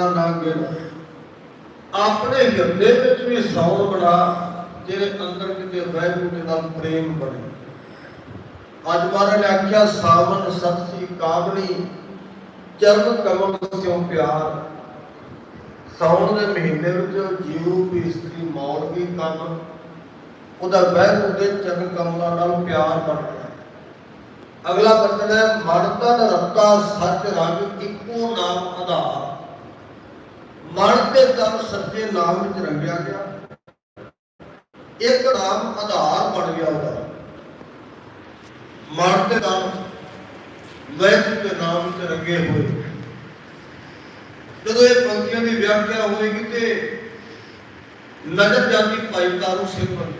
ਆਪਣਾ ਨਾ ਆਪਣੇ ਹਿਰਦੇ ਵਿੱਚ ਵੀ ਸੌਣ ਬਣਾ, ਜਿਹੜੇ ਅੰਦਰ ਕਿਤੇ ਵਾਹਿਗੁਰੂ ਦੇ ਨਾਲ ਪ੍ਰੇਮ ਬਣੇ। ਅੱਜ ਮਹਾਰਾਜ ਨੇ ਆਖਿਆ, ਸਾਵਨ ਸਤਸੀ ਕਾਮਣੀ ਚਰਨ ਕਮਲ ਸਿਉ ਪਿਆਰ। ਸਾਉਣ ਦੇ ਮਹੀਨੇ ਵਿੱਚ ਜੀਵ ਰੂਪੀ ਇਸਤਰੀ ਮੌੜ ਵੀ ਕੰਨ ਉਹਦਾ ਵਾਹਿਗੁਰੂ ਦੇ ਚਰਨ ਕਮਲਾਂ ਨਾਲ ਪਿਆਰ ਬਣ ਗਿਆ। ਅਗਲਾ ਬਚਨ ਹੈ ਮਨ ਤਨ ਰੱਤਾ, ਸੱਚ ਰੰਗ ਇੱਕੋ ਨਾਮ ਆਧਾਰ। ਮਨ ਤੇ ਤਨ ਸੱਚੇ ਨਾਮ ਵਿੱਚ ਰੰਗਿਆ ਗਿਆ। ਇੱਕ ਨਾਮ ਆਧਾਰ ਬਣ ਗਿਆ ਉਹਦਾ। ਮਨ ਤੇ ਤਨ ਵੈਦ ਦੇ ਨਾਮ ਵਿੱਚ ਰੰਗੇ ਹੋਏ। ਜਦੋਂ ਇਹ ਪੰਕਤੀਆਂ ਦੀ ਵਿਆਖਿਆ ਹੋਏਗੀ ਤੇ ਨਜ਼ਰ ਜਾਂਦੀ ਭਾਈ ਤਾਰੂ ਸਿੰਘ ਵੱਲ,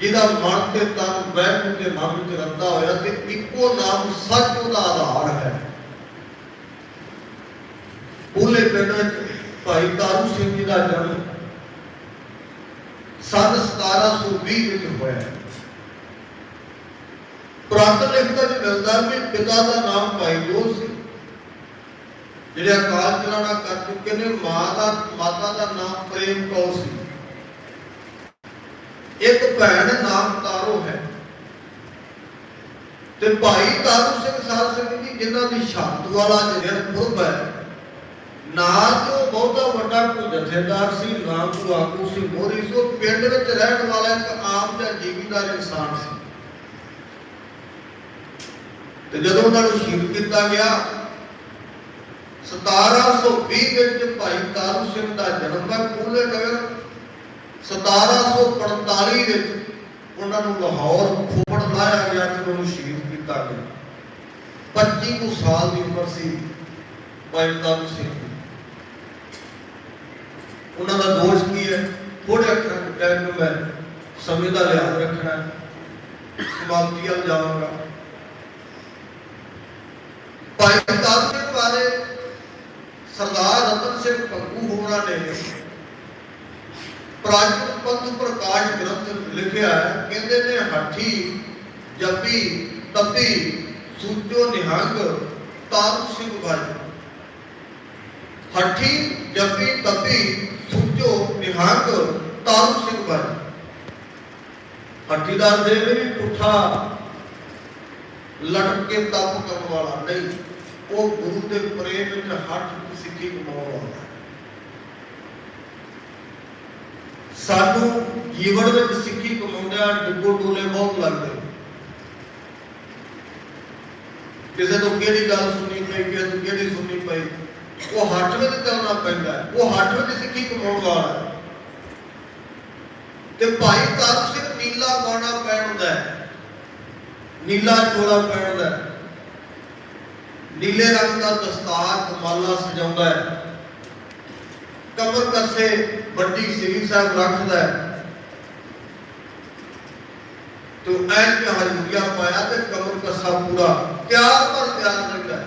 ਜਿਹਦਾ ਮਨ ਤੇ ਤਨ ਵੈਗੁਰੂ ਦੇ ਨਾਮ ਵਿੱਚ ਰੱਤਾ ਹੋਇਆ ਤੇ ਇੱਕੋ ਨਾਮ ਸੱਚ ਦਾ ਆਧਾਰ ਹੈ। ਬੁੱਲੇ ਪਿੰਡ ਵਿੱਚ ਭਾਈ ਤਾਰੂ ਸਿੰਘ ਜੀ ਦਾ ਜਨਮ ਸੰਨ 1720 ਵਿੱਚ ਹੋਇਆ ਹੈ। ਲਿਖਤਾਂ 'ਚ ਮਿਲਦਾ ਵੀ ਪਿਤਾ ਦਾ ਨਾਮ ਭਾਈ ਜੋਤ ਸੀ ਜਿਹੜੇ ਅਕਾਲ ਚਲਾਣਾ ਕਰ ਚੁੱਕੇ ਨੇ, ਮਾਂ ਦਾ, ਮਾਤਾ ਦਾ ਨਾਮ ਪ੍ਰੇਮ ਕੌਰ ਸੀ ਇੱਕ ਭੈਣ ਨਾਮ ਤਾਰੋ ਹੈ। ਤੇ ਭਾਈ ਤਾਰੂ ਸਿੰਘ ਸਾਹਿਬ ਸਿੰਘ ਜੀ, ਜਿਨ੍ਹਾਂ ਦੀ ਸ਼ਬਦ ਵਾਲਾ ਜਿਹੜਾ ਪੁਰਬ ਹੈ ਨਾ ਬਹੁਤਾ ਵੱਡਾ ਕੋਈ ਜਥੇਦਾਰ ਸੀ, ਨਾ ਕੋਈ ਆਗੂ ਸੀ, ਮੋਰੀ ਸੋ ਪਿੰਡ ਵਿੱਚ ਰਹਿਣ ਵਾਲਾ ਇੱਕ ਆਮ ਜਿਹਾ ਜੀਵੀਦਾਰ ਇਨਸਾਨ ਸੀ। ਤੇ ਜਦੋਂ ਉਹਨਾਂ ਨੂੰ ਸ਼ਹੀਦ ਕੀਤਾ ਗਿਆ 1720 ਵਿੱਚ ਭਾਈ ਤਾਰੂ ਸਿੰਘ ਦਾ ਜਨਮ ਹੈ ਕੂਲੇ ਨਗਰ 1745 ਵਿੱਚ ਉਹਨਾਂ ਨੂੰ ਲਾਹੌਰ ਖੋਪੜ ਲਾਇਆ ਗਿਆ ਤੇ ਉਹਨਾਂ ਨੂੰ ਸ਼ਹੀਦ ਕੀਤਾ ਗਿਆ। 25 ਕੁ ਸਾਲ ਦੀ ਉਮਰ ਸੀ ਭਾਈ ਤਾਰੂ ਸਿੰਘ ਉਹਨਾਂ ਦਾ ਦੋਸ਼ ਕੀ ਹੈ? ਥੋੜੇ ਅੱਖਰਾਂ ਵਿੱਚ ਕਹਿ ਕੇ ਮੈਂ, ਸਮੇਂ ਦਾ ਲਿਹਾਜ਼ ਰੱਖਣਾ ਹੈ। ਸਮਾਪਤੀ ਵੱਲ ਜਾਵਾਂਗਾ। ਭਾਈ ਤਾਰੂ ਸਿੰਘ ਬਾਰੇ ਸਰਦਾਰ ਰਤਨ ਸਿੰਘ ਪੰਗੂ ਹੋਣਾ ਨੇ ਪ੍ਰਾਚੀਨ ਪੰਥ ਪ੍ਰਕਾਸ਼ ਗ੍ਰੰਥ ਵਿੱਚ ਲਿਖਿਆ ਹੈ। ਕਹਿੰਦੇ ਨੇ ਹੱਠੀ ਜੱਪੀ, ਤੱਪੀ, ਸੂਚੋ, ਨਿਹੰਗ, ਤਾਰੂ ਸਿੰਘ ਭਾਈ ਹੱਠੀ ਜੱਪੀ ਤੱਪੀ ਸੂਚੋ ਨਿਹੰਗ ਤਾਰੂ ਸਿੰਘ ਭਾਈ ਹੱਠੀ ਦੇ ਵੀ ਪੁੱਠਾ ਲਟਕ ਕੇ ਤਪ ਕਰਨ ਵਾਲਾ ਨਹੀਂ, ਉਹ ਗੁਰੂ ਦੇ ਪ੍ਰੇਮ ਵਿੱਚ ਹੱਠ ਸਿੱਖੀ ਕਮਾਉਣ ਵਾਲਾ ਸਾਨੂੰ ਜੀਵਨ ਵਿੱਚ ਸਿੱਖੀ ਕਮਾਉਂਦਿਆਂ ਡਿੱਗੋ ਡੋਲੇ ਬਹੁਤ ਲੱਗਦੇ। ਕਿਸੇ ਤੋਂ ਕਿਹੜੀ ਗੱਲ ਸੁਣੀ ਪਈ, ਕਿਸੇ ਤੋਂ ਕਿਹੜੀ ਸੁਣੀ ਪਈ। ਉਹ ਹੱਠ ਵਿੱਚ ਚੱਲਣਾ ਪੈਂਦਾ ਉਹ ਹੱਠ ਵਿੱਚ ਸਿੱਖੀ ਕਮਾਉਣ ਵਾਲਾ ਤੇ ਭਾਈ ਤਾਰੂ ਸਿੰਘ ਨੀਲਾ ਗਾਣਾ ਪੈਣਦਾ ਨੀਲਾ ਚੋਲਾ ਪਹਿਨਦਾ ਨੀਲੇ ਰੰਗ ਦਾ ਦਸਤਾਰ ਕਮਾਲਾ ਸਜਾਉਂਦਾ ਹੈ। ਕਮਰ ਕੱਸੇ ਵੱਡੀ ਸ੍ਰੀ ਸਾਹਿਬ ਰੱਖਦਾ ਹੈ। ਤੋ ਐਨ ਤੇ ਹਰਮੁਰੀਆ ਪਾਇਆ ਤੇ ਕਮਰ ਕੱਸਾ ਪੂਰਾ। ਤਿਆਰ ਪਰ ਤਿਆਰ ਰਹਿੰਦਾ ਹੈ।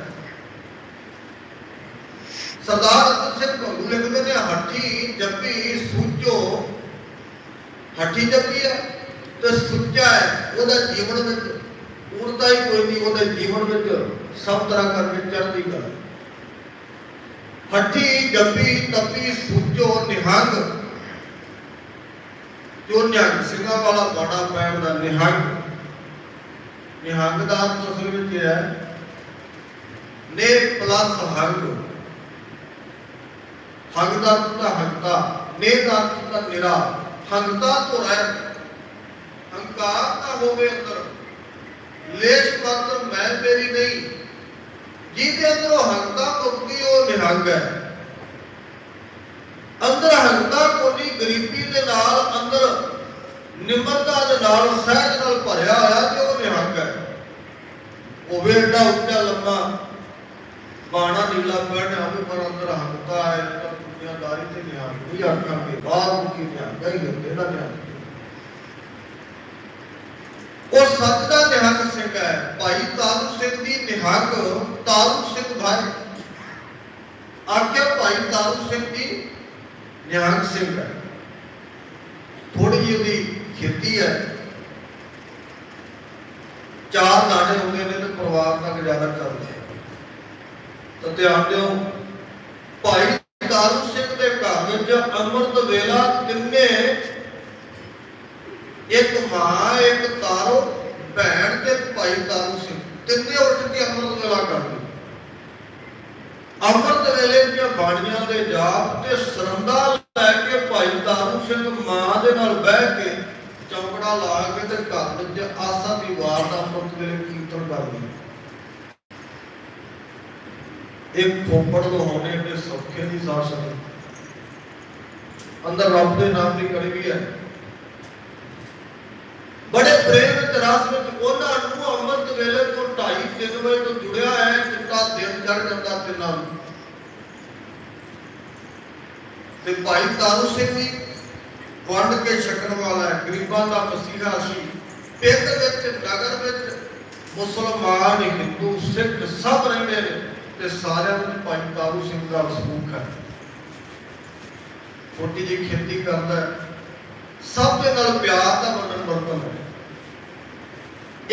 ਸਰਦਾਰ ਸਿੰਘ ਭੰਗੂ ਲਿਖਦੇ ਨੇ, ਹੱਠੀ ਜੱਪੀ ਸੂਚੋ। ਹੱਠੀ ਜੱਪੀ ਹੈ ਤੇ ਸੁੱਚਾ ਹੈ, ਉਹਦਾ ਜੀਵਨ ਵਿੱਚ ਪੂਰਤਾ ਹੀ ਕੋਈ ਨਹੀਂ, ਉਹਦੇ ਜੀਵਨ ਵਿੱਚ ਸਭ ਤਰ੍ਹਾਂ ਕਰਕੇ ਚੜ੍ਹਦੀ ਕਲਾ ਹੱਠੀ ਜੱਪੀ, ਤਪੀ ਸੁੱਚੋ, ਨਿਹੰਗ। ਜੋ ਨਿਹੰਗ ਸਿੰਘਾਂ ਵਾਲਾ ਬਾਣਾ ਪੈਣ ਦਾ ਨਿਹੰਗ। ਨਿਹੰਗ ਦਾ ਅਸਲ ਵਿੱਚ ਹੈ ਨੇ ਪਲੱਸ ਹੰਗ। ਹੰਗ ਦਾ ਅਰਥ ਤਾਂ ਨੇ ਦਾ ਅਰਥ ਨਿਰਾ ਹੰਗਤਾ ਤੋਂ ਰਹਿ। ਹੰਕਾਰ ਨਾ ਹੋਵੇ ਅੰਦਰ, ਲੇਸ਼ ਮਾਤਰ ਮੈਂ ਤੇਰੀ ਨਹੀਂ। ਜਿਹਦੇ ਅੰਦਰੋਂ ਹੰਗਤਾ ਮੁਕਤੀ, ਉਹ ਨਿਹੰਗ ਹੈ। ਅੰਦਰ ਹੰਗਤਾ ਕੋਨੀ ਗਰੀਬੀ ਦੇ ਨਾਲ, ਅੰਦਰ ਨਿਮਰਤਾ ਦੇ ਨਾਲ, ਸਹਿਜ ਨਾਲ ਭਰਿਆ ਹੋਇਆ ਤੇ ਉਹ ਨਿਹੰਗ ਹੈ। ਉਹ ਵੀ ਉੱਚਾ, ਲੰਮਾ, ਬਾਣਾ ਨੀਲਾ ਪਹਿਨਿਆ ਹੋਵੇ ਪਰ ਅੰਦਰ ਹੰਗਤਾ ਹੈ ਦੁਨੀਆਦਾਰੀ ਤੇ ਨਿਹੰਗ ਨਹੀਂ ਆਖਾਂਗੇ ਬਾਹਰ ਕੀ ਨਿਹੰਗ ਹੀ ਹੁੰਦੇ ਨਾ। ਉਹ ਸੱਚ ਦਾ ਨਿਹੰਗ ਸਿੰਘ ਹੈ, ਭਾਈ ਤਾਰੂ ਸਿੰਘ ਦੀ ਨਿਹੰਗ, ਤਾਰੂ ਸਿੰਘ ਭਾਈ। ਆਖਿਆ ਭਾਈ ਤਾਰੂ ਸਿੰਘ ਦੀ ਨਿਹੰਗ ਸਿੰਘ ਹੈ। ਥੋੜੀ ਜਿਹੀ ਉਹਦੀ ਖੇਤੀ ਹੈ। ਚਾਰ ਦਾਣੇ ਹੁੰਦੇ ਨੇ ਤੇ ਪਰਿਵਾਰ ਦਾ ਗੁਜ਼ਾਰਾ ਕਰਦੇ ਤਾਂ ਧਿਆਨ ਦਿਓ, ਭਾਈ ਤਾਰੂ ਸਿੰਘ ਅੰਮ੍ਰਿਤ ਵੇਲਾ ਤਿੰਨੇ ਇੱਕ ਮਾਂ, ਇੱਕ ਤਾਰੋ, ਭੈਣ ਤੇ ਭਾਈ ਤਾਰੂ ਸਿੰਘ ਤਿੰਨੇ ਉੱਠ ਕੇ ਅੰਮ੍ਰਿਤ ਵੇਲਾ ਕਰਦੇ। ਅੰਮ੍ਰਿਤ ਵੇਲੇ ਦੀਆਂ ਬਾਣੀਆਂ ਦੇ ਜਾਪ ਤੇ ਸਰੰਦਾ ਲੈ ਕੇ ਭਾਈ ਤਾਰੂ ਸਿੰਘ ਮਾਂ ਦੇ ਨਾਲ ਬਹਿ ਕੇ ਚੌਕੜਾ ਲਾ ਕੇ ਤੇ ਘਰ ਵਿੱਚ ਆਸਾ ਦੀ ਵਾਰ ਦਾ ਅੰਮ੍ਰਿਤ ਵੇਲੇ ਕੀਰਤਨ ਕਰਦੇ। ਇੱਕ ਖੋਪੜ ਲਹਾਉਣੇ ਦੇ ਸੌਖੇ ਦੀ ਸਾਥ ਨਹੀਂ ਅੰਦਰ ਰੱਬ ਦੇ ਨਾਮ ਦੀ ਕੜੀ ਵੀ ਹੈ। ਬੜੇ ਪ੍ਰੇਮ ਵਿੱਚ ਰਸ ਵਿੱਚ ਉਹਨਾਂ ਨੂੰ ਅੰਮ੍ਰਿਤ ਵੇਲੇ ਤੋਂ 2:30 3 ਵਜੇ ਤੋਂ ਜੁੜਿਆ ਹੈ ਚਿੱਟਾ ਦਿਨ ਚੜ ਜਾਂਦਾ ਤਿੰਨਾਂ ਨੂੰ। ਤੇ ਭਾਈ ਤਾਰੂ ਸਿੰਘ ਵੀ ਵੰਡ ਕੇ ਛਕਣ ਵਾਲਾ ਹੈ, ਗਰੀਬਾਂ ਦਾ ਮਸੀਹਾ ਸੀ। ਪਿੰਡ ਵਿੱਚ, ਨਗਰ ਵਿੱਚ ਮੁਸਲਮਾਨ, ਹਿੰਦੂ, ਸਿੱਖ ਸਭ ਰਹਿੰਦੇ ਨੇ ਤੇ ਸਾਰਿਆਂ ਨੂੰ ਭਾਈ ਤਾਰੂ ਸਿੰਘ ਦਾ ਸਲੂਕ ਹੈ। ਛੋਟੀ ਜਿਹੀ ਖੇਤੀ ਕਰਦਾ ਹੈ। ਸਭ ਦੇ ਨਾਲ ਪਿਆਰ ਦਾ ਵਰਣਨ ਵਰਤਨ ਹੈ।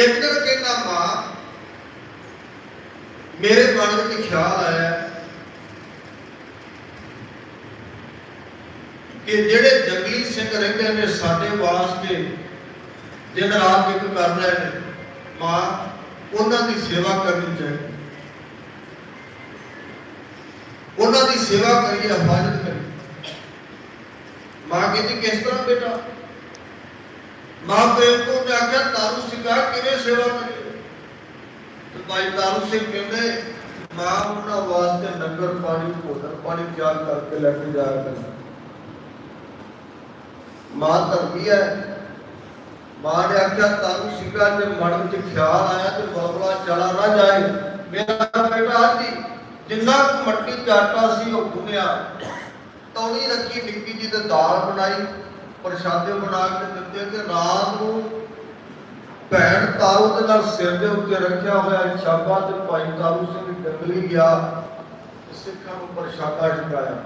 ਇੱਕ ਦਿਨ ਕਹਿੰਦਾ, ਮਾਂ, ਮੇਰੇ ਮਨ ਵਿੱਚ ਖਿਆਲ ਆਇਆ ਕਿ ਜਿਹੜੇ ਜੰਗਲੀ ਸਿੰਘ ਰਹਿੰਦੇ ਨੇ, ਸਾਡੇ ਵਾਸਤੇ ਦਿਨ ਰਾਤ ਇੱਕ ਕਰ ਰਹੇ ਨੇ। ਮਾਂ, ਉਹਨਾਂ ਦੀ ਸੇਵਾ ਕਰਨੀ ਚਾਹੀਦੀ। ਉਹਨਾਂ ਦੀ ਸੇਵਾ ਕਰੀਏ, ਹਿਫਾਜ਼ਤ ਕਰੀਏ। ਮਾਂ ਕਹਿੰਦੀ, ਕਿਸ ਤਰ੍ਹਾਂ ਬੇਟਾ? ਮਾਂ ਪ੍ਰੇਮ ਤੋਂ ਨੇ ਆਖਿਆ, ਤਾਰੂ ਸਿੰਘਾ ਕਿਵੇਂ ਸੇਵਾ ਕਰੀਏ ਤੇ ਭਾਈ ਤਾਰੂ ਸਿੰਘ ਕਹਿੰਦੇ, ਮਾਂ, ਉਹਨਾਂ ਵਾਸਤੇ ਨੰਗਰ ਪਾਣੀ, ਭੋਜਨ ਪਾਣੀ ਤਿਆਰ ਕਰਕੇ ਲੈ ਕੇ ਜਾਇਆ ਕਰਨਾ ਮਾਂ ਧਰਮੀ ਹੈ। ਮਾਂ ਨੇ ਆਖਿਆ, ਤਾਰੂ ਸਿੰਘਾ ਦੇ ਮਨ ਵਿੱਚ ਖਿਆਲ ਆਇਆ ਤੇ ਬਲਬਲਾ ਚਲਾ ਨਾ ਜਾਏ। ਮੇਰਾ ਬੇਟਾ ਜੀ ਜਿੰਨਾ ਕੁ ਮੱਟੀ ਚਾਟਾ ਸੀ ਉਹ ਗੁੰਨਿਆ ਤੌਣੀ ਰੱਖੀ ਨਿੱਕੀ ਜੀ ਤੇ ਦਾਲ ਬਣਾਈ, ਪ੍ਰਸ਼ਾਦੇ ਬਣਾ ਕੇ ਦਿੱਤੇ ਤੇ ਰਾਤ ਨੂੰ ਭੈਣ ਤਾਰੂ ਦੇ ਨਾਲ ਸਿਰ ਦੇ ਉੱਤੇ ਰੱਖਿਆ ਹੋਇਆ ਛਾਪਾ ਤੇ ਭਾਈ ਤਾਰੂ ਸਿੰਘ ਜੰਗਲੀ ਗਿਆ ਤੇ ਸਿੱਖਾਂ ਨੂੰ ਪ੍ਰਸ਼ਾਦਾ ਛਕਾਇਆ।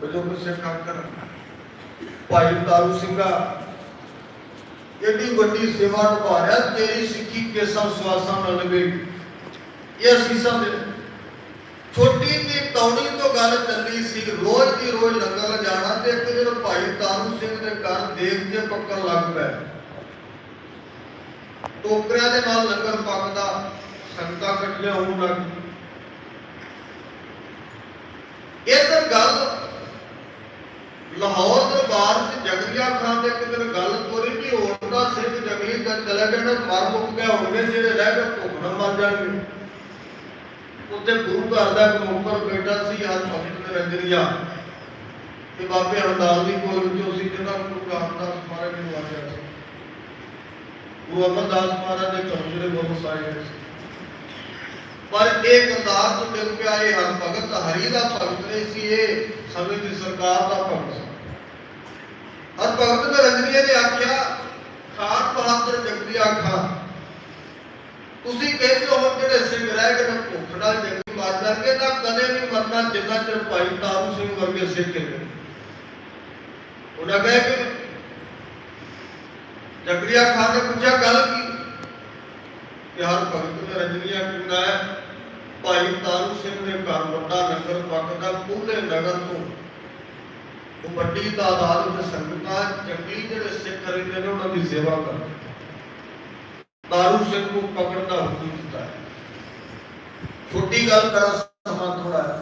ਬਜ਼ੁਰਗ ਸਿੱਖ ਅੰਕਰ ਭਾਈ ਤਾਰੂ ਸਿੰਘਾ, ਏਡੀ ਵੱਡੀ ਸੇਵਾ ਨਿਭਾ ਰਿਹਾ, ਤੇਰੀ ਸਿੱਖੀ ਕੇਸਾਂ ਸਵਾਸਾਂ ਨਾਲ ਨਿਭੇਗੀ ਇਹ ਅਸੀਸਾਂ ਦੇ ਛੋਟੀ ਜੀ ਤੌੜੀ ਤੋਂ ਗੱਲ ਚੱਲੀ ਸੀ, ਰੋਜ਼ ਦੀ ਰੋਜ਼ ਲੰਗਰ ਲਜਾਣਾ ਤੇ ਇੱਕ ਦਿਨ ਭਾਈ ਤਾਰੂ ਸਿੰਘ ਦੇ ਘਰ ਦੇਖ ਕੇ ਪੱਕਣ ਲੱਗ ਪਿਆ ਟੋਕਰਿਆਂ ਦੇ ਨਾਲ ਲੰਗਰ ਪੱਕਦਾ, ਸੰਗਤਾਂ ਇਕੱਠੀਆਂ ਹੋਣ ਲੱਗ ਇਧਰ ਗੱਲ, ਲਾਹੌਰ ਦਰਬਾਰ ਚ ਜਗਲੀਆ ਖਾਨ ਦੇ ਇੱਕ ਦਿਨ ਗੱਲ ਤੋਰੀ ਕਿ ਹੋਰ ਦਾ ਸਿੰਘ ਜਗਲੀ ਦਾ ਚਲੇ ਗਏ ਮਰ ਮੁੱਕ ਗਏ ਹੋਣਗੇ ਜਿਹੜੇ ਰਹਿ ਗਏ, ਭੁੱਖ ਨਾਲ ਮਰ ਜਾਣਗੇ। ਉੱਤੇ ਗੁਰੂ ਘਰ ਦਾ ਨੌਕਰ ਬੈਠਾ ਸੀ ਹਰ ਭਗਤ ਨਿਰੰਜਨੀਆ ਤੇ ਬਾਬੇ ਹਰਦਾਸ ਦੀ ਕੋਲ ਵਿੱਚੋਂ ਸੀ ਜਿਹਨਾਂ ਗੁਰੂ ਰਾਮਦਾਸ ਮਹਾਰਾਜ ਨੇ ਵਾਰਿਆ ਸੀ। ਗੁਰੂ ਅਮਰਦਾਸ ਮਹਾਰਾਜ ਦੇ ਘਰ ਜਿਹੜੇ ਗੁਰੂ ਸਾਹਿਬ ਸੀ। ਪਰ ਇਹ ਕਰਤਾਰ ਤੋਂ ਮਿਲ ਪਿਆ, ਇਹ ਹਰ ਭਗਤ ਹਰੀ ਦਾ ਭਗਤ ਨਹੀਂ ਸੀ, ਇਹ ਸਮੇਂ ਦੀ ਸਰਕਾਰ ਦਾ ਭਗਤ ਸੀ। ਹਰ ਭਗਤ ਨਿਰੰਜਨੀਆ ਨੇ ਆਖਿਆ, ਖਾਨ ਬਹਾਦਰ ਜਗਦੀਆ ਖਾਨ ਤੁਸੀਂ ਕਹਿੰਦੇ ਹੋ ਜਿਹੜੇ ਸਿੰਘ ਰਹਿ ਗਏ ਨੇ ਭੁੱਖ ਨਾਲ ਜੰਗੀ ਮਾਰ ਜਾਣਗੇ ਨਾ ਕਦੇ ਨਹੀਂ ਮਰਨਾ ਜਿੰਨਾ ਚਿਰ ਭਾਈ ਤਾਰੂ ਸਿੰਘ ਵਰਗੇ ਸਿੰਘ ਨੇ ਉਹਨਾਂ ਕਹੇ ਕਿ ਜਗਰੀਆ ਖਾਨ ਨੇ ਪੁੱਛਿਆ, ਗੱਲ ਕੀ? ਕਿ ਹਰ ਭਗਤ ਨੇ ਰਜਨੀਆ ਕਿੰਨਾ ਹੈ ਭਾਈ ਤਾਰੂ ਸਿੰਘ ਦੇ ਘਰ ਵੱਡਾ ਲੰਗਰ ਪੱਕਦਾ ਪੂਰੇ ਨਗਰ ਤੋਂ। ਉਹ ਵੱਡੀ ਤਾਦਾਦ ਵਿੱਚ ਸੰਗਤਾਂ ਜੰਗਲੀ ਜਿਹੜੇ ਸਿੱਖ ਰਹਿੰਦੇ ਨੇ, ਉਹਨਾਂ ਦੀ ਸੇਵਾ ਕਰਦੇ ਤਾਰੂ ਸਿੰਘ ਨੂੰ ਪਕੜਨ ਦਾ ਹੁਕਮ ਦਿੱਤਾ ਹੈ। ਛੋਟੀ ਗੱਲ ਕਰਾਂ, ਸਮਾਂ ਥੋੜਾ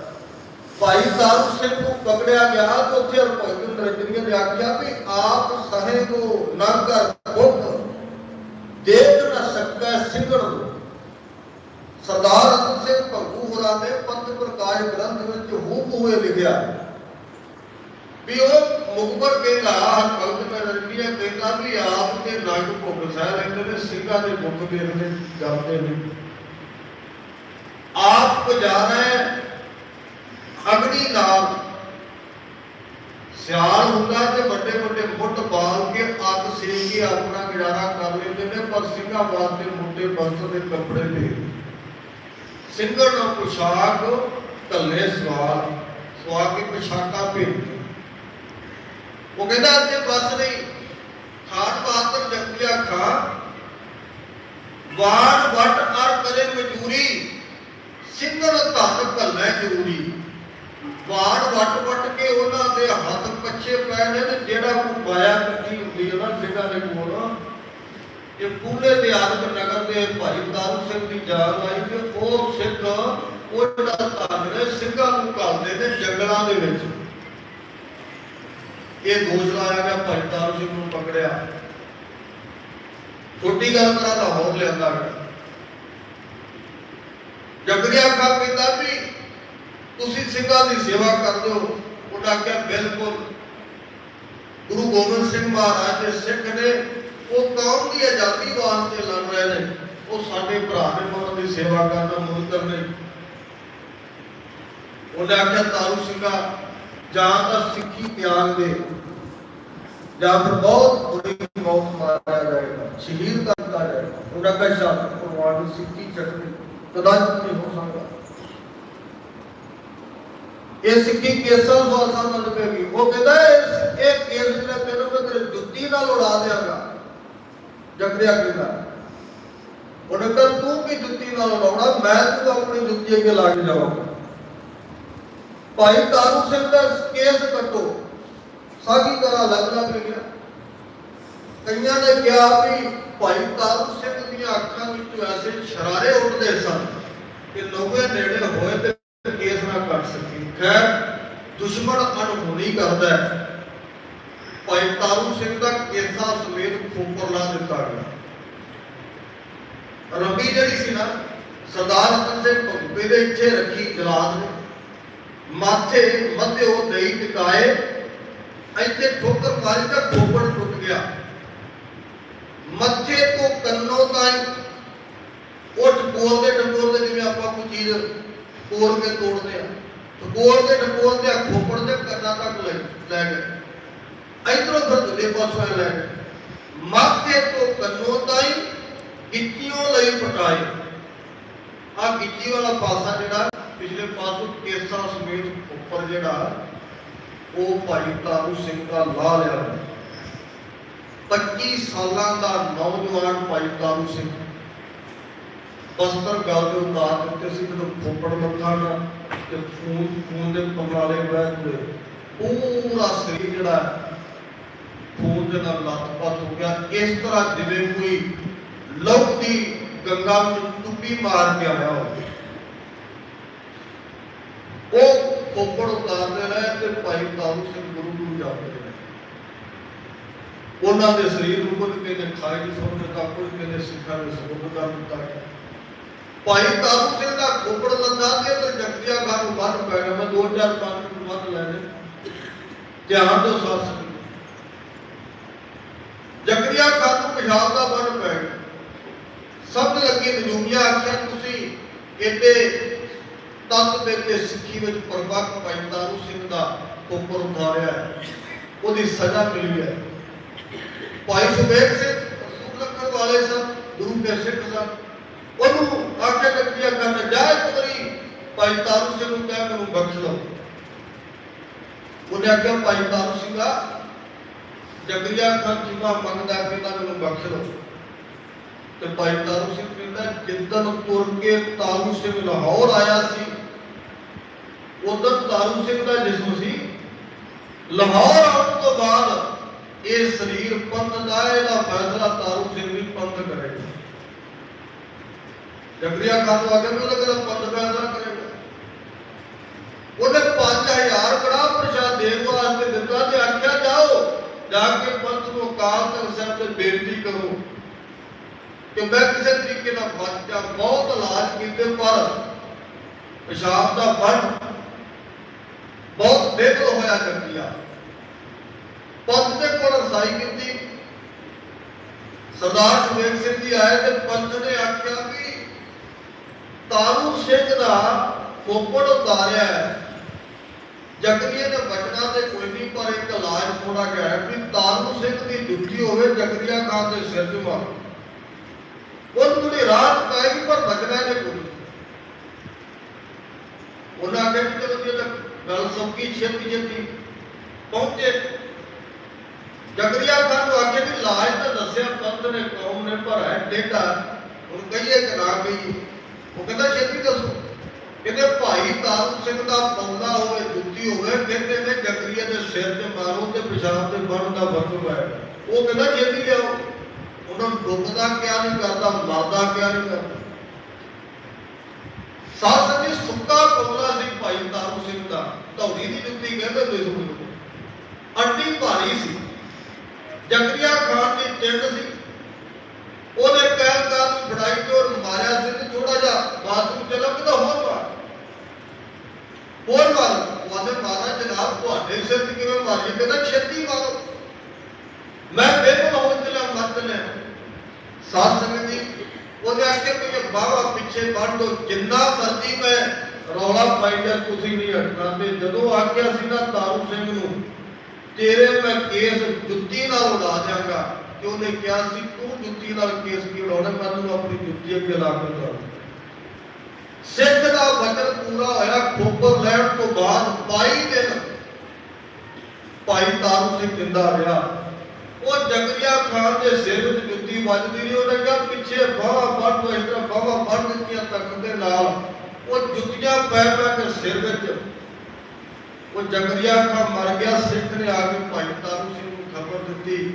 ਭਾਈ ਤਾਰੂ ਸਿੰਘ ਨੂੰ ਪਕੜਿਆ ਗਿਆ ਤਾਂ ਉੱਥੇ ਭਗਤ ਨਰਿੰਦਰੀਆ ਨੇ ਆਖਿਆ ਵੀ ਆਪ ਸਹੇ ਕੋ ਨਾ ਕਰ ਭੁੱਖ ਦੇਖ ਨਾ ਸਕਦਾ ਸਿੰਘਣ ਸਰਦਾਰ ਸਿੰਘ ਭੰਗੂ ਹੋਰਾਂ ਨੇ ਪੰਥ ਪ੍ਰਕਾਸ਼ ਗ੍ਰੰਥ ਵਿੱਚ ਹੂਬ ਹੋਏ ਲਿਖਿਆ ਵੀ ਉਹ ਮੁਖਬਰ ਕਹਿੰਦਾ ਭਗਤ ਨਰਿੰਦਰੀਆ ਕਹਿੰਦਾ ਵੀ ਆਪ ਦੇ ਨਗ ਭੁੱਖ ਸਹਿ ਲੈਂਦੇ ਨੇ, ਸਿੰਘਾਂ ਦੇ ਮੁਖ ਵੇਖਦੇ ਜਾਂਦੇ ਨੇ। ਆਪ ਪੁਜਾਰਾ ਹੈ ਨਾਲ ਸਿਆਲ ਹੁੰਦਾ ਤੇ ਵੱਡੇ ਵੱਡੇ ਮੁੱਢ ਬਾਲ ਕੇ ਅੱਗ ਸੇਕ ਕੇ ਆਪਣਾ ਗੁਜ਼ਾਰਾ ਕਰ ਲੈਂਦੇ ਨੇ, ਪਰ ਸਿੰਘਾਂ ਵਾਸਤੇ ਮੁੰਡੇ ਬਸਤ ਦੇ ਕੱਪੜੇ ਦੇ ਸਿੰਘਾਂ ਨੂੰ ਪੁਸ਼ਾਕ ਕੱਲੇ ਸਵਾਲ ਸਵਾ ਕੇ ਪੁਸ਼ਾਕਾਂ ਭੇਜਦੇ ਉਹ ਕਹਿੰਦਾ ਅੱਗੇ ਬਸ ਨਹੀਂ ਖਾਨ ਬਹਾਦਰ ਜਗਤਿਆ ਖਾਨ ਵਾਰ ਵਟ ਅਰ ਕਰੇ ਮਜੂਰੀ ਸਿੰਘਣ ਧਨ ਭੱਲੇ ਜ਼ਰੂਰੀ। ਵੱਟ ਵੱਟ ਕੇ ਉਹਨਾਂ ਦੇ ਹੱਥ ਪੱਛੇ ਪੈ ਨੇ ਤੇ ਜਿਹੜਾ ਕੋ ਪਾਇਆ ਕੱਟੀ ਹੁੰਦੀ ਹੈ ਸਿੰਘਾਂ ਦੇ ਕੋਲ ਇਹ ਪੂਰੇ ਦੇ ਨਗਰ ਦੇ ਭਾਈ ਤਾਰੂ ਸਿੰਘ ਦੀ ਜਾਨ ਆਈ ਕਿ ਉਹ ਸਿੱਖ, ਉਹ ਧਨ ਨੇ ਸਿੰਘਾਂ ਨੂੰ ਘਾਲਦੇ ਨੇ ਜੰਗਲਾਂ ਦੇ ਵਿੱਚ। ਇਹ ਦੋਸ਼ ਲਾਇਆ ਗਿਆ ਭਾਈ ਤਾਰੂ ਸਿੰਘ ਨੂੰ ਪਕੜਿਆ। ਛੋਟੀ ਗੱਲ ਕਰਾ ਲਾਹੌਰ ਲਿਆਂਦਾ ਗਿਆ। ਜਗਰਿਆ ਖਾਨ ਕਹਿੰਦਾ ਵੀ ਤੁਸੀਂ ਸਿੰਘਾਂ ਦੀ ਸੇਵਾ ਕਰਦੇ ਹੋ। ਉਹਨਾਂ ਕਿਹਾ ਬਿਲਕੁਲ। ਗੁਰੂ ਗੋਬਿੰਦ ਸਿੰਘ ਮਹਾਰਾਜ ਦੇ ਸਿੱਖ ਨੇ, ਉਹ ਕੌਮ ਦੀ ਆਜ਼ਾਦੀ ਵਾਸਤੇ ਲੜ ਰਹੇ ਨੇ। ਉਹ ਸਾਡੇ ਭਰਾ ਨੇ, ਉਹਨਾਂ ਦੀ ਸੇਵਾ ਕਰਨਾ ਮੁਕਰ ਨਹੀਂ ਉਹਨੇ ਆਖਿਆ ਤਾਰੂ ਸਿੰਘਾ ਜਾਂ ਤਾਂ ਸਿੱਖੀ ਤਿਆਗ ਦੇ। ਜਾਂ ਫਿਰ ਬਹੁਤ ਬੁਰੀ ਮੌਤ ਮਾਰਿਆ ਜਾਏਗਾ, ਸ਼ਹੀਦ ਕਰ ਦਿੱਤਾ ਜਾਏਗਾ। ਉਹਨਾਂ ਦਾ ਸ਼ਾਸਨ ਕੁਰਬਾਨ ਦੀ ਸਿੱਖੀ ਚੱਕਣੀ ਕਦਾਚਿਤ ਨਹੀਂ ਹੋ ਸਕਦਾ। ਇਹ ਸਿੱਖੀ ਕੇਸਾਂ ਸਵਾਸਾਂ ਨਾਲ ਲੱਗੇਗੀ ਉਹ ਕਹਿੰਦਾ ਇਹ ਕੇਸ ਜਿਹੜਾ ਤੈਨੂੰ ਮੈਂ ਤੇਰੇ ਜੁੱਤੀ ਨਾਲ ਉਡਾ ਦਿਆਂਗਾ ਜਗੜਿਆ ਕਹਿੰਦਾ ਉਹਨੇ ਕਿਹਾ, ਤੂੰ ਵੀ ਜੁੱਤੀ ਨਾਲ ਉਡਾਉਣਾ, ਮੈਂ ਤੂੰ ਆਪਣੀ ਜੁੱਤੀ ਅੱਗੇ ਲਾ ਕੇ ਜਾਵਾਂਗਾ ਭਾਈ ਤਾਰੂ ਸਿੰਘ ਦਾ ਕੇਸ ਕੱਟੋ। ਸਾਗੀ ਤਰ੍ਹਾਂ ਲੱਗ ਲੱਗ ਗਿਆ। ਕਈਆਂ ਨੇ ਕਿਹਾ ਵੀ ਭਾਈ ਤਾਰੂ ਸਿੰਘ ਦੀਆਂ ਅੱਖਾਂ ਵਿੱਚ ਐਸੇ ਸ਼ਰਾਰੇ ਉੱਠਦੇ ਸਨ ਕਿ ਲੋਗੇ ਨੇੜੇ ਹੋਏ ਤੇ ਕੇਸ ਨਾ ਕਰ ਸਕੀ। ਖੈਰ, ਦੁਸ਼ਮਣ ਅਣਹੋਣੀ ਕਰਦਾ ਹੈ। ਭਾਈ ਤਾਰੂ ਸਿੰਘ ਦਾ ਕੇਸਾ ਸਮੇਤ ਖੋਪਰ ਲਾ ਦਿੱਤਾ ਗਿਆ। ਰੰਬੀ ਜਿਹੜੀ ਸੀ ਨਾ, ਸਰਦਾਰ ਰਤਨ ਸਿੰਘ ਭੁਗਤੇ ਦੇ ਇੱਥੇ ਰੱਖੀ ਜਲਾਦ ਨੇ। ਮਾਥੇ ਮੱਧੇ ਦਈ ਟਿਕਾਏ, ਇੱਥੇ ਠੋਕਰ ਮਾਰੀ ਤਾਂ ਖੋਪੜ ਟੁੱਟ ਗਿਆ। ਮੱਥੇ ਤੋਂ ਕੰਨੋਂ ਤਾਈਂ ਉੱਠ ਬੋਲਦੇ ਟਪੋਲਦੇ ਜਿਵੇਂ ਆਪਾਂ ਕੋਈ ਚੀਜ਼ ਤੋੜ ਕੇ ਤੋੜਦੇ ਆ ਟਪੋਲਦੇ ਟਪੋਲਦੇ ਆ ਖੋਪੜ ਦੇ ਕੰਨਾਂ ਤੱਕ ਲੈ ਗਏ। ਇਧਰੋਂ ਫਿਰ ਦੂਜੇ ਪਾਸੋਂ ਲੈ ਗਏ। ਮਾਥੇ ਤੋਂ ਕੰਨੋਂ ਤਾਈਂ ਗਿੱਚੀਆਂ ਲਈ ਪਟਾਏ। ਆ ਗਿੱਚੀ ਵਾਲਾ ਪਾਸਾ ਜਿਹੜਾ ਪਿਛਲੇ ਪਾਸੋਂ ਕੇਸਾਂ ਸਮੇਤ ਉੱਪਰ ਜਿਹੜਾ, ਉਹ ਭਾਈ ਤਾਰੂ ਸਿੰਘ ਦਾ ਲਾ ਲਿਆ। 25 ਸਾਲਾਂ ਦਾ ਨੌਜਵਾਨ ਭਾਈ ਤਾਰੂ ਸਿੰਘ। ਬਸਤਰ ਗੱਲ ਦੇ ਉਤਾਰ ਦਿੱਤੇ ਸੀ, ਜਦੋਂ ਖੋਪੜ ਮੱਥਾ ਨਾ ਤੇ ਖੂਨ ਖੂਨ ਦੇ ਪਮਰਾਲੇ ਬਹਿ ਪੂਰਾ ਸਰੀਰ ਜਿਹੜਾ ਖੂਨ ਦੇ ਨਾਲ ਲੱਤ-ਪੱਤ ਹੋ ਗਿਆ। ਇਸ ਤਰ੍ਹਾਂ ਜਿਵੇਂ ਕੋਈ ਲਹੂ ਦੀ ਗੰਗਾ ਵਿੱਚ ਟੁੱਪੀ ਮਾਰ ਕੇ ਆਇਆ ਹੋਵੇ। ਉਹ ਖੋਪੜ ਉਤਾਰਦੇ ਰਹੇ ਤੇ ਭਾਈ ਤਾਰੂ ਸਿੰਘ ਗੁਰੂ ਨੂੰ ਜਾਂਦੇ ਉਹਨਾਂ ਦੇ ਸਰੀਰ ਨੂੰ ਕੋਈ ਕਹਿੰਦੇ ਖਾਏ ਸੁਣ ਦਿੱਤਾ ਕੋਈ ਕਹਿੰਦੇ ਸਿੱਖਾਂ ਨੇ ਸੁਣ ਕਰ ਦਿੱਤਾ ਭਾਈ ਤਾਰੂ ਸਿੰਘ ਦਾ ਖੋਪੜ ਲੱਗਾ ਤੇ ਤੇ ਜਗਤੀਆ ਘਰ ਨੂੰ ਪੈ ਗਿਆ। ਮੈਂ 2005 ਨੂੰ ਬੰਨ ਲੈ ਲੈ ਧਿਆਨ ਤੋਂ ਸਾਥ ਜਗਤੀਆ ਘਰ ਨੂੰ ਪੰਜਾਬ ਦਾ ਬੰਨ ਪੈ ਗਿਆ। ਸਭ ਲੱਗੇ ਨਜੂਮੀਆਂ ਆਖਿਆ, ਤੁਸੀਂ ਇਹਦੇ ਤੱਤ ਦੇ ਕੇ ਸਿੱਖੀ ਵਿੱਚ ਪਰਵਕ ਭਾਈ ਤਾਰੂ ਸਿੰਘ ਦਾ ਖੋਪੜ ਉਤਾਰਿਆ ਉਹਦੀ ਸਜ਼ਾ ਮਿਲੀ ਹੈ। ਭਾਈ ਸੁਬੇਗ ਸਿੰਘ ਰਸੂਲ ਵਾਲੇ ਸਨ, ਗੁਰੂ ਦੇ ਸਿੱਖ ਸਨ। ਉਹਨੂੰ ਆਖਿਆ ਕੱਟਿਆ ਕਰਨ ਜਾਇ ਪੁੱਤਰੀ ਭਾਈ ਤਾਰੂ ਸਿੰਘ ਨੂੰ ਕਹਿ ਮੈਨੂੰ ਬਖਸ਼ ਲਓ ਉਹਨੇ ਆਖਿਆ, ਭਾਈ ਤਾਰੂ ਸਿੰਘਾ ਜਗਰੀਆ ਖਾਨ ਜਿਹਾ ਮੰਗਦਾ ਕਹਿੰਦਾ ਮੈਨੂੰ ਬਖਸ਼ ਲਓ ਤੇ ਭਾਈ ਤਾਰੂ ਸਿੰਘ ਕਹਿੰਦਾ, ਜਿੱਦਣ ਤੁਰ ਕੇ ਤਾਰੂ ਸਿੰਘ ਲਾਹੌਰ ਆਇਆ ਸੀ, ਉਦੋਂ ਤਾਰੂ ਸਿੰਘ ਦਾ ਜਿਸਮ ਸੀ, ਲਾਹੌਰ ਆਉਣ ਤੋਂ ਬਾਅਦ ਇਹ ਸਰੀਰ ਪੰਥ ਦਾ, ਇਹਦਾ ਫੈਸਲਾ ਤਾਰੂ ਸਿੰਘ ਵੀ ਪੰਥ ਕਰੇਗਾ। ਜਗਰੀਆ ਖਾਨ ਨੂੰ ਆਖਿਆ ਵੀ ਉਹਦਾ ਕਿਹੜਾ ਪੰਥ ਫੈਸਲਾ ਕਰੇਗਾ। ਉਹਨੇ 5000 ਕੜਾ ਪ੍ਰਸ਼ਾਦ ਦੇਣ ਵਾਸਤੇ ਦਿੱਤਾ ਤੇ ਆਖਿਆ, ਜਾਓ, ਜਾ ਕੇ ਪੰਥ ਨੂੰ ਅਕਾਲ ਤਖਤ ਸਾਹਿਬ ਤੇ ਬੇਨਤੀ ਕਰੋ ਕਿ ਮੈਂ ਕਿਸੇ ਤਰੀਕੇ ਨਾਲ ਬਚ ਜਾ ਬਹੁਤ ਇਲਾਜ ਕੀਤੇ, ਪਰ ਪਿਸ਼ਾਬ ਦਾ ਬੰਦ ਬਹੁਤ ਬਿਹਤਰ ਹੋਇਆ ਜਗਰੀਆ ਪੰਥ ਦੇ ਕੋਲ ਰਸਾਈ ਕੀਤੀ। ਸਰਦਾਰ ਸੁਬੇਗ ਸਿੰਘ ਜੀ ਆਏ ਤੇ ਪੰਥ ਨੇ ਆਖਿਆ ਕਿ ਤਾਰੂ ਸਿੰਘ ਦਾ ਕੋਪੜ ਉਤਾਰਿਆ ਹੈ। ਜਗਰੀਏ ਦੇ ਤੇ ਕੋਈ ਨਹੀਂ, ਪਰ ਇੱਕ ਇਲਾਜ ਥੋੜਾ ਜਿਹਾ ਕਿ ਤਾਰੂ ਸਿੰਘ ਦੀ ਜੁੱਤੀ ਹੋਵੇ ਜਗਰੀਆ ਖਾਨ ਦੇ ਸਿਰ 'ਚ ਮਾਰ। ਉਹ ਥੋੜੀ ਰਾਤ ਪਾਏਗੀ ਪਰ ਬਚਣਾ ਨੇ ਕੋਈ। ਉਹਨਾਂ ਆਖਿਆ ਚਲੋ ਜੇ ਤਾਂ ਗੱਲ ਸੌਕੀ ਛੇਤੀ ਛੇਤੀ ਪਹੁੰਚੇ ਜਗਰੀਆ ਖਾਨ ਨੂੰ ਆਖਿਆ ਵੀ ਲਾਜ ਤਾਂ ਦੱਸਿਆ, ਪੰਥ ਨੇ, ਕੌਮ ਨੇ, ਪਰ ਹੈ ਡੇਟਾ ਹੁਣ ਕਹੀਏ ਕਿ ਨਾ ਕਹੀਏ ਉਹ ਕਹਿੰਦਾ, ਛੇਤੀ ਦੱਸੋ। ਕਹਿੰਦੇ ਭਾਈ ਤਾਰੂ ਸਿੰਘ ਦਾ ਪੌਂਦਾ ਹੋਵੇ, ਜੁੱਤੀ ਜੁੱਤੀ ਹੋਵੇ ਕਹਿੰਦੇ ਨੇ ਜਗਰੀਆ ਦੇ ਸਿਰ ਤੇ ਮਾਰੋ ਤੇ ਪਿਸ਼ਾਬ ਤੇ ਬਣਨ ਦਾ ਵਰਤੋਂ ਹੈ ਉਹ ਕਹਿੰਦਾ, ਛੇਤੀ ਲਿਆਓ। ਉਹਨਾਂ ਨੂੰ ਡੁੱਬਦਾ ਕਿਆ ਨਹੀਂ ਕਰਦਾ, ਮਰਦਾ ਕਿਆ ਨਹੀਂ ਕਰਦਾ। ਸਾਧ ਸੰਗਤ ਜੀ ਸੁੱਕਾ ਕਮਲਾ ਸਿੰਘ ਭਾਈ ਤਾਰੂ ਸਿੰਘ ਦਾ। ਧੌੜੀ ਦੀ ਜੁੱਤੀ ਕਹਿੰਦੇ ਤੁਸੀਂ ਸੁਣੋ ਅੱਡੀ ਭਾਰੀ ਸੀ। ਜਗਰੀਆ ਖਾਨ ਦੀ ਟਿੰਡ ਸੀ। ਉਹਨੇ ਪਹਿਲਕਾਰ ਨੂੰ ਫੜਾਈ ਤੇ ਔਰ ਮਾਰਿਆ ਸੀ ਤੇ ਥੋੜਾ ਜਿਹਾ ਬਾਥਰੂਮ ਚ ਲੱਭਦਾ ਹੋਰ ਮਾਰ। ਹੋਰ ਮਾਰ, ਉਹਨੇ ਮਾਰਾ ਜਨਾਬ, ਤੁਹਾਡੇ ਸਿਰ ਤੇ ਕਿਵੇਂ ਮਾਰੀ ਕਹਿੰਦਾ, ਛੇਤੀ ਮਾਰੋ। ਮੈਂ ਬਿਲਕੁਲ ਚਲਾ ਮਤ ਲੈ ਸਾਧ ਸੰਗਤ ਜੀ, ਉਹਦੇ ਆਖੇ ਕਿ ਬਾਵਾ ਪਿੱਛੇ ਵੱਢ ਦੋ, ਜਿੰਨਾ ਮਰਜ਼ੀ ਮੈਂ ਰੌਲਾ ਪਾਈ ਜਾ, ਤੁਸੀਂ ਨਹੀਂ ਹਟਣਾ। ਤੇ ਜਦੋਂ ਆਖਿਆ ਸੀ ਨਾ, ਤਾਰੂ ਸਿੰਘ ਨੂੰ ਤੇਰੇ ਮੈਂ ਕੇਸ ਜੁੱਤੀ ਨਾਲ ਉਡਾ ਦਿਆਂਗਾ। ਕਿ ਉਹਨੇ ਕਿਹਾ ਸੀ, ਤੂੰ ਜੁੱਤੀ ਨਾਲ ਕੇਸ ਕੀ ਉਡਾਉਣਾ? ਮੈਂ ਤੈਨੂੰ ਆਪਣੀ ਜੁੱਤੀ ਅੱਗੇ ਲਾ ਕੇ ਦਊਂ ਸਿੱਖ ਦਾ ਵਚਨ ਪੂਰਾ ਹੋਇਆ ਖੋਪਰ ਲੈਣ ਤੋਂ ਬਾਅਦ 22 ਦਿਨ ਭਾਈ ਤਾਰੂ ਸਿੰਘ ਜਿੰਦਾ ਰਿਹਾ। ਉਹ ਜਗਰੀਆ ਖਾਨ ਦੇ ਸਿਰ ਵਿੱਚ ਜੁੱਤੀ ਵੱਜਦੀ ਰਹੀ, ਉਹਨੇ ਕਿਹਾ, ਪਿੱਛੇ ਬਾਹਾਂ ਵੱਢ ਦੋ ਇਸ ਤਰ੍ਹਾਂ ਬਾਹਾਂ ਵੱਢ ਦਿੱਤੀਆਂ ਤੱਕ ਦੇ ਨਾਲ। ਉਹ ਜੁੱਤੀਆਂ ਪੈ ਪੈ ਕੇ ਸਿਰ ਵਿੱਚ ਉਹ ਜਗਰੀਆ ਖਾਨ ਮਰ ਗਿਆ, ਸਿੱਖ ਨੇ ਆ ਕੇ ਭਾਈ ਤਾਰੂ ਸਿੰਘ ਨੂੰ ਖਬਰ ਦਿੱਤੀ।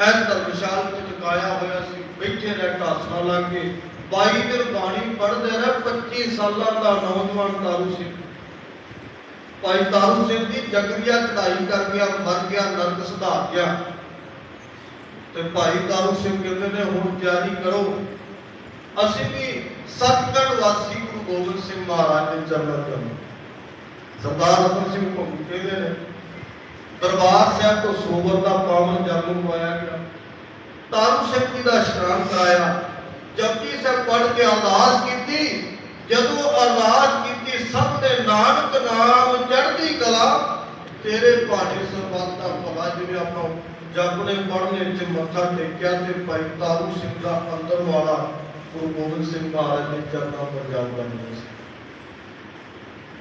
ਐ ਧਰਮਸ਼ਾਲ ਵਿੱਚ ਚੁਕਾਇਆ ਹੋਇਆ ਸੀ। ਬੈਠੇ ਰਹੇ ਢਾਸਾ ਲਾ ਕੇ। 22 ਦਿਨ ਬਾਣੀ ਪੜ੍ਹਦੇ ਰਹੇ 25 ਸਾਲਾਂ ਦਾ ਨੌਜਵਾਨ ਤਾਰੂ ਸਿੰਘ। ਭਾਈ ਤਾਰੂ ਸਿੰਘ ਦੀ ਜਗਰੀਆ ਚੜਾਈ ਕਰ ਗਿਆ, ਮਰ ਗਿਆ, ਨਰਕ ਸੁਧਾਰ ਗਿਆ। ਤੇ ਭਾਈ ਤਾਰੂ ਸਿੰਘ ਕਹਿੰਦੇ ਨੇ, ਹੁਣ ਤਿਆਰੀ ਕਰੋ। ਅਸੀਂ ਵੀ ਸਤਗੜ ਵਾਸੀ ਗੁਰੂ ਗੋਬਿੰਦ ਸਿੰਘ ਮਹਾਰਾਜ ਦੇ ਚਰਨਾਂ ਤੇ ਸਰਦਾਰ ਰਤਨ ਸਿੰਘ ਭੰਗੂ ਕਹਿੰਦੇ ਨੇ, ਦਰਬਾਰ ਸਾਹਿਬ ਤੋਂ ਸੋਵਰ ਦਾ ਪਾਵਨ ਜਨਮ ਹੋਇਆ ਗਿਆ। ਤਾਰੂ ਸਿੰਘ ਦਾ ਇਸ਼ਨਾਨ ਕਰਾਇਆ। ਜਪਜੀ ਸਾਹਿਬ ਪੜ੍ਹ ਕੇ ਅਰਦਾਸ ਕੀਤੀ। ਜਦੋਂ ਅਰਦਾਸ ਕੀਤੀ, ਸਭ ਦੇ ਨਾਨਕ ਨਾਮ ਚੜ੍ਹਦੀ ਕਲਾ, ਤੇਰੇ ਭਾਣੇ ਸਰਬੱਤ ਦਾ ਭਲਾ ਜਿਵੇਂ ਆਪਾਂ ਜਪ ਨੇ ਚ ਮੱਥਾ ਟੇਕਿਆ ਤੇ ਭਾਈ ਤਾਰੂ ਸਿੰਘ ਦਾ ਅੰਦਰ ਵਾਲਾ ਗੁਰੂ ਗੋਬਿੰਦ ਸਿੰਘ ਮਹਾਰਾਜ ਦੇ ਚਰਨਾਂ ਪਰ ਜਾ ਬਣਿਆ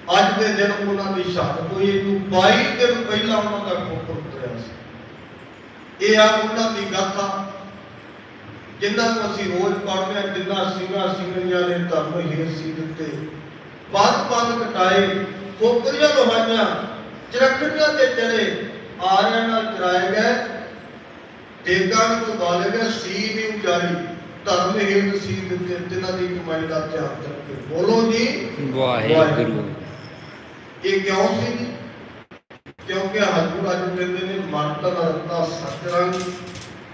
ਅੱਜ ਦੇ ਦਿਨ ਉਹਨਾਂ ਦੀ ਸ਼ਹਾਦਤ ਹੋਈ ਇਹ 22 ਦਿਨ ਪਹਿਲਾਂ ਉਹਨਾਂ ਦਾ ਖੋਪਰ ਉਤਰਿਆ ਸੀ। ਇਹ ਆ ਉਹਨਾਂ ਦੀ ਗਾਥਾ ਜਿਨ੍ਹਾਂ ਨੂੰ ਅਸੀਂ ਰੋਜ਼ ਪੜ੍ਹਦੇ ਹਾਂ ਜਿਨ੍ਹਾਂ ਸਿੰਘਾਂ ਸਿੰਘਣੀਆਂ ਨੇ ਧਰਮ ਹੇਰ ਸੀ ਦਿੱਤੇ। ਬਾਤ ਬੰਦ ਕਟਾਏ ਖੋਪਰੀਆਂ ਲੋਹਾਈਆਂ ਚਰਖੜੀਆਂ ਤੇ ਚੜੇ ਆਰਿਆਂ ਨਾਲ ਚਰਾਏ ਗਏ, ਦੇਗਾਂ ਨੂੰ ਬਾਲੇ ਗਏ ਸੀ ਵੀ ਉਜਾਰੀ, ਧਰਮ ਹੇਰ ਸੀ ਦਿੱਤੇ ਜਿਨ੍ਹਾਂ ਦੀ ਕਮਾਈ ਦਾ ਧਿਆਨ ਕਰਕੇ ਬੋਲੋ ਜੀ। ਵਾਹਿਗੁਰੂ। ਇਹ ਕਿਉਂ ਸੀ? ਕਿਉਂਕਿ ਹਜ਼ੂਰ ਅੱਜ ਕਹਿੰਦੇ ਨੇ, ਮਨ ਤਨ ਰਤਾ ਸਤਰੰਗ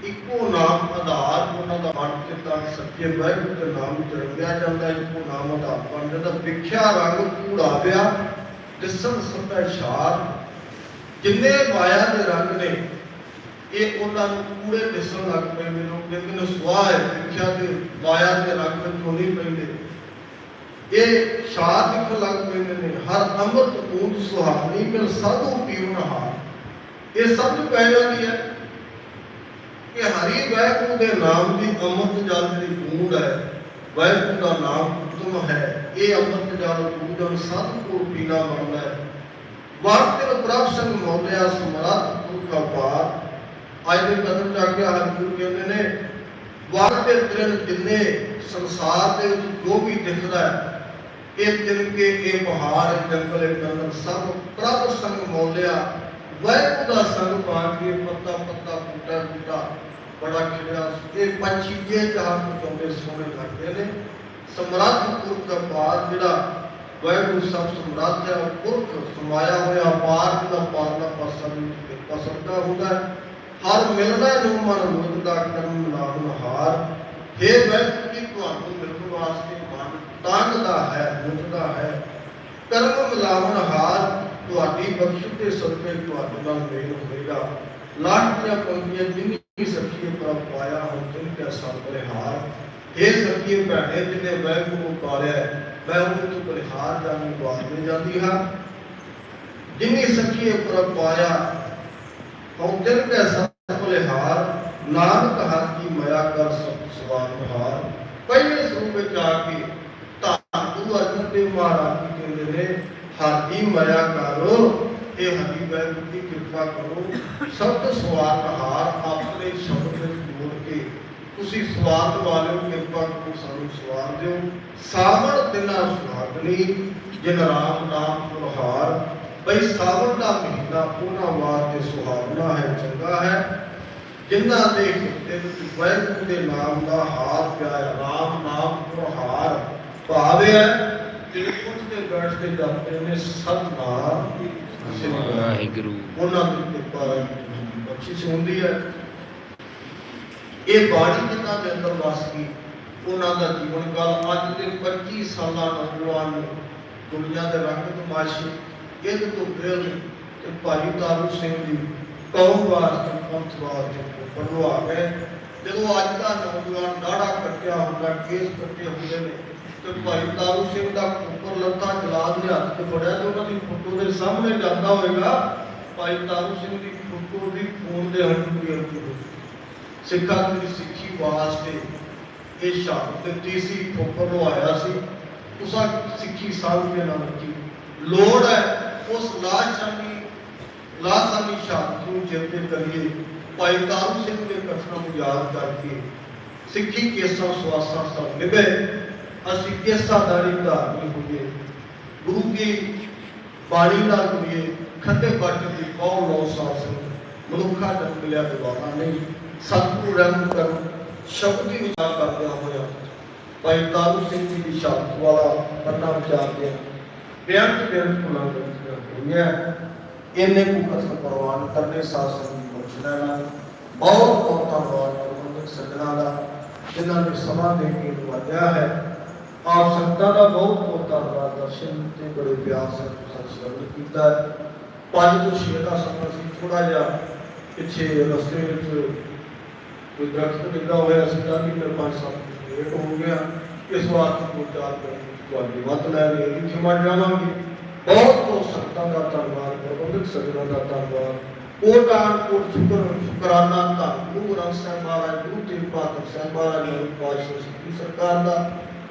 ਇੱਕੋ ਨਾਮ ਆਧਾਰ, ਉਹਨਾਂ ਦਾ ਮਨ ਚਿੱਤਾ ਸੱਚੇ ਵਾਹਿਗੁਰੂ ਦੇ ਨਾਮ ਵਿੱਚ ਰੰਗਿਆ ਜਾਂਦਾ, ਇੱਕੋ ਨਾਮ ਆਧਾਰ ਬਣ ਜਾਂਦਾ। ਵਿਖਿਆ ਰੰਗ ਕੂੜਾ ਪਿਆ ਸਭੈ ਸ਼ਾਰ ਜਿੰਨੇ ਮਾਇਆ ਦੇ ਰੰਗ ਨੇ, ਇਹ ਉਹਨਾਂ ਨੂੰ ਕੂੜੇ ਦਿਸਣ ਲੱਗ ਪਏ ਮੈਨੂੰ ਕਹਿੰਦੇ ਨੇ, ਸੁਆਹ ਹੈ, ਵਿਖਿਆ ਦੇ ਮਾਇਆ ਦੇ ਰੰਗ ਵਿੱਚ ਨਹੀਂ ਪੈਂਦੇ? ਇਹ ਸ਼ਾਦ ਦਿਖਣ ਲੱਗ ਪੈਂਦੇ ਨੇ ਹਰ ਅੰਮ੍ਰਿਤ ਬੂੰਦ ਸੁਹਾਵਣੀ ਮਿਲ ਸਾਧੂ ਪੀਵਨ ਹਾਰ ਇਹ ਸਭ ਨੂੰ ਪੈ ਜਾਂਦੀ ਹੈ ਕਿ ਹਰੀ ਵਾਹਿਗੁਰੂ ਦੇ ਨਾਮ ਦੀ ਅੰਮ੍ਰਿਤ ਜਲ ਜਿਹੜੀ ਬੂੰਦ ਹੈ ਵਾਹਿਗੁਰੂ ਦਾ ਨਾਮ ਉਤਮ ਹੈ। ਇਹ ਅੰਮ੍ਰਿਤ ਜਲ ਬੂੰਦ ਸਾਧੂ ਕੋ ਪੀਣਾ ਬਣਦਾ ਹੈ। ਵਾਰਤਿਲ ਪ੍ਰਭ ਸੰਗ ਮੋਲਿਆ ਸਮਰੱਥ ਪੁਰਖ ਅਪਾਰ। ਅੱਜ ਦੇ ਕਦਮ ਜਾ ਕੇ ਹਰਗੁਰੂ ਕਹਿੰਦੇ ਨੇ ਵਾਰਤੇ ਤ੍ਰਿਣ ਜਿੰਨੇ ਸੰਸਾਰ ਦੇ ਵਿੱਚ ਜੋ ਵੀ ਦਿਖਦਾ ਹੈ ਇਹ ਤਿਨਕੇ ਇਹ ਪਹਾੜ ਜੰਗਲ ਇਹ ਸਭ ਪ੍ਰਭ ਸੰਗ ਮੋਲਿਆ, ਵਾਹਿਗੁਰੂ ਦਾ ਸੰਗ ਪਾ ਪੱਤਾ ਪੱਤਾ ਬੂਟਾ ਬੂਟਾ ਬੜਾ ਖਿੜਿਆ ਇਹ ਪੰਛੀ ਜੇ ਜਹਾਂ ਨੂੰ ਚੰਗੇ ਸੋਹਣੇ ਲੱਗਦੇ ਨੇ। ਸਮਰਾਟ ਪੁਰਖ ਦਾ ਪਾਰ ਜਿਹੜਾ ਵਾਹਿਗੁਰੂ ਸਭ ਸਮਰਾਟ ਹੈ, ਉਹ ਪੁਰਖ ਸਮਾਇਆ ਹੋਇਆ ਪਾਰ ਜਿਹਦਾ ਪਾਰਲਾ ਪਾਸਾ ਵੀ ਪਸੰਦਾ ਹੁੰਦਾ ਹਰ ਮਿਲਣਾ ਨੂੰ ਮਨ ਮੁੱਦ ਦਾ ਕਰਮ ਨਾਮ ਹਾਰ। हे ਵਾਹਿਗੁਰੂ ਜੀ, ਤੁਹਾਨੂੰ ਮਿਲਣ ਵਾਸਤੇ ਮਨ ਤਾਂਗਦਾ ਹੈ ਮੁੱਦਦਾ ਹੈ। ਕਰਮ ਮਿਲਾਵਣ ਹਾਰ ਤੁਹਾਡੀ ਬਖਸ਼ਿਸ਼ ਦੇ ਸਦਕੇ ਤੁਹਾਡੇ ਨਾਲ ਮੇਲ ਹੋਵੇਗਾ। ਲਾਟ ਦੀਆਂ ਪੰਕਤੀਆਂ ਜਿੰਨੀ ਸਖੀਏ ਪ੍ਰਭ ਪਾਇਆ ਹੁਣ ਤਿੰਨ ਕੇ ਸਭ ਬਲਿਹਾਰ ਇਹ ਸਖੀਏ ਭੈਣੇ ਜਿਹਨੇ ਵਾਹਿਗੁਰੂ ਨੂੰ ਪਾਲਿਆ ਮੈਂ ਉਹਦੇ ਤੋਂ ਬਲਿਹਾਰ ਜਾਣੀ ਵਾਸਤੇ ਜਾਂਦੀ ਹਾਂ। ਜਿੰਨੀ ਸਖੀਏ ਪ੍ਰਭ ਪਾਇਆ ਹੁਣ ਦਿਲ ਕੇ ਸਭ ਲਿਹਾਰ ਨਾਨਕ ਹਰ ਕੀ ਮਾਇਆ ਕਰ ਸਭ ਸਵਾਰ ਹਾਰ। ਪਹਿਲੇ ਸਰੂਪ ਵਿੱਚ ਆ ਕੇ ਤਾਂ ਗੁਰੂ ਅਰਜਨ ਦੇਵ ਮਹਾਰਾਜ ਜੀ ਕਹਿੰਦੇ ਨੇ ਹਰ ਮਾਇਆ ਕਰੋ ਇਹ ਹਰੀ ਵਾਹਿਗੁਰੂ ਦੀ ਕਿਰਪਾ ਕਰੋ ਸਬਦ ਸਵਾਰ ਹਾਰ ਆਪਣੇ ਸ਼ਬਦ ਵਿੱਚ ਜੋੜ ਕੇ ਤੁਸੀਂ ਸਵਾਰ ਵਾਲਿਓ ਕਿਰਪਾ ਕਰੋ ਸਾਨੂੰ ਸਵਾਰ ਦਿਓ ਸਾਵਣ ਦਿਨਾ ਸੁਹਾਗਣੀ ਜਿਨ ਰਾਮ ਨਾਮ ਪੁਰਹਾਰ ਬਈ ਸਾਵਣ ਦਾ ਮਹੀਨਾ ਉਹਨਾਂ ਵਾਸਤੇ ਸੁਹਾਵਣਾ ਹੈ ਚੰਗਾ ਹੈ ਜਿਨ੍ਹਾਂ ਦੇ ਹਿਰਦੇ ਵਿੱਚ ਵਾਹਿਗੁਰੂ ਦੇ ਨਾਮ ਦਾ ਹਾਰ ਪਿਆ ਰਾਮ ਨਾਮ ਤੋਂ ਹਾਰ ਭਾਵਿਆ ਜਿਹੜੇ ਉੱਠਦੇ ਬੈਠਦੇ ਜਾਂਦੇ ਨੇ ਸਤ ਨਾਮ ਸਿਮਰਨ ਵਾਹਿਗੁਰੂ। ਉਹਨਾਂ ਦੀ ਕਿਰਪਾ ਅੱਛੀ ਸੁਣਦੀ ਹੈ। ਇਹ ਬਾਣੀ ਜਿਨ੍ਹਾਂ ਦੇ ਅੰਦਰ ਵਸ ਗਈ ਉਹਨਾਂ ਦਾ ਜੀਵਨ ਕਾਲ ਅੱਜ ਦੇ 25 ਸਾਲਾਂ ਨੌਜਵਾਨ ਨੂੰ ਦੁਨੀਆ ਦੇ ਰੰਗ ਤਮਾਸ਼ੇ ਇਹ ਤੋਂ ਬਿਲ ਤੇ ਭਾਈ ਤਾਰੂ ਸਿੰਘ ਜੀ ਕੌਮ ਵਾਸਤੇ ਪੰਥ ਵਾਸਤੇ ਬਣਵਾ ਗਏ। ਜਦੋਂ ਅੱਜ ਦਾ ਨੌਜਵਾਨ ਦਾੜਾ ਕੱਟਿਆ ਹੁੰਦਾ ਕੇਸ ਕੱਟੇ ਹੁੰਦੇ ਨੇ ਤੇ ਭਾਈ ਤਾਰੂ ਸਿੰਘ ਦਾ ਉੱਪਰ ਲੱਤਾਂ ਜਲਾਦ ਦੇ ਹੱਥ 'ਚ ਫੜਿਆ ਤੇ ਉਹਨਾਂ ਦੀ ਫੋਟੋ ਦੇ ਸਾਹਮਣੇ ਜਾਂਦਾ ਹੋਵੇਗਾ ਭਾਈ ਤਾਰੂ ਸਿੰਘ ਦੀ ਫੋਟੋ ਦੀ ਖੂਨ ਦੇ ਹੰਝੂ ਦੀ ਅੰਦਰ ਸਿੱਖਾਂ ਦੀ ਸਿੱਖੀ ਵਾਸਤੇ ਇਹ ਸ਼ਹਾਦਤ ਦਿੱਤੀ ਸੀ ਠੋਕਰ ਲਵਾਇਆ ਸੀ। ਉਸਾ ਸਿੱਖੀ ਸਾਧ ਦੇ ਨਾਲ ਕੀ ਲੋੜ ਹੈ ਉਸ ਲਾਸ਼ਾਨੀ ਲਾਸ਼ਾਨੀ ਸ਼ਹਾਦਤ ਨੂੰ ਜਿਉਂਦੇ ਕਰੀਏ? ਭਾਈ ਤਾਰੂ ਸਿੰਘ ਦੇ ਕਥਨਾਂ ਨੂੰ ਯਾਦ ਕਰਕੇ ਸਿੱਖੀ ਕੇਸਾਂ ਸਵਾਸਾਂ ਸਭ ਨਿਭੇ। ਅਸੀਂ ਕੇਸਾਦਾਰੀ ਧਾਰਨੀ ਹੋਈਏ? ਗੁਰੂ ਕੀ ਬਾਣੀ ਨਾਲ ਹੋਈਏ ਖੰਡੇ ਬੱਟ ਦੀ ਕੌਲ ਲੋ ਸਾਧ ਮਨੁੱਖਾ ਜਨਮ ਲਿਆ ਦਿਵਾਨਾ ਨਹੀਂ। ਸਤਿਗੁਰੂ ਰਹਿਮ ਕਰ ਸ਼ਬਦ ਦੀ ਵਿਚਾਰ ਕਰਦਿਆਂ ਹੋਇਆ ਭਾਈ ਤਾਰੂ ਸਿੰਘ ਜੀ ਦੀ ਸ਼ਬਦ ਵਾਲਾ ਬੰਨਾ ਵਿਚਾਰਦੇ ਬੇਅੰਤ ਬੇਅੰਤ ਗੁਨਾਹ ਹੋਈਆਂ ਇਹਨੇ ਨੂੰ ਕਥਨ ਪ੍ਰਵਾਨ ਕਰਨੇ ਸਾਧ ਸੰਗਤ ਦੀ ਬਖਸ਼ਣਾ ਨਾਲ, ਬਹੁਤ ਬਹੁਤ ਧੰਨਵਾਦ ਪ੍ਰਬੰਧਕ ਸੱਜਣਾ ਦਾ, ਜਿਨ੍ਹਾਂ ਨੇ ਸਮਾਂ ਦੇ ਕੇ ਨਵਾਜਿਆ ਹੈ। ਆਪ ਸੰਗਤਾਂ ਦਾ ਬਹੁਤ ਬਹੁਤ ਧੰਨਵਾਦ। ਦਰਸ਼ਨ ਤੇ ਬੜੇ ਪਿਆਰ ਨਾਲ ਸਤਿਸੰਗ ਕੀਤਾ ਪੰਜ ਤੋਂ ਛੇ ਦਾ ਸਮਾਂ ਸੀ ਥੋੜਾ ਜਿਹਾ ਪਿੱਛੇ ਰਸਤੇ ਵਿੱਚ ਕੋਈ ਦਰਖਤ ਡਿੱਗਾ ਹੋਇਆ ਸੀ, ਤਾਂ ਕਿ ਮੇਰੇ ਪੰਜ ਸੱਤ ਲੇਟ ਹੋ ਗਿਆ। ਇਸ ਵਾਰ ਤੋਂ ਚਾਰ ਦਿਨ ਤੁਹਾਡੀ ਵੱਧ ਲੈ ਲਈ ਇਹਦੀ ਖਿਮਾ ਜਾਵਾਂਗੇ। ਬਹੁਤ ਬਹੁਤ ਸੰਗਤਾਂ ਦਾ ਧੰਨਵਾਦ, ਪ੍ਰਬੰਧਕ ਸੱਜਣਾਂ ਦਾ ਧੰਨਵਾਦ। ਕੋਟਾਨ ਕੋਟ ਸ਼ੁਕਰ, ਸ਼ੁਕਰਾਨਾ, ਧੰਨ ਗੁਰੂ ਗ੍ਰੰਥ ਸਾਹਿਬ ਮਹਾਰਾਜ, ਗੁਰੂ ਤੇਗ ਬਹਾਦਰ ਸਾਹਿਬ ਮਹਾਰਾਜ, ਨਵੀਂ ਪਾਤਸ਼ਾਹ ਸਰਕਾਰ ਦਾ।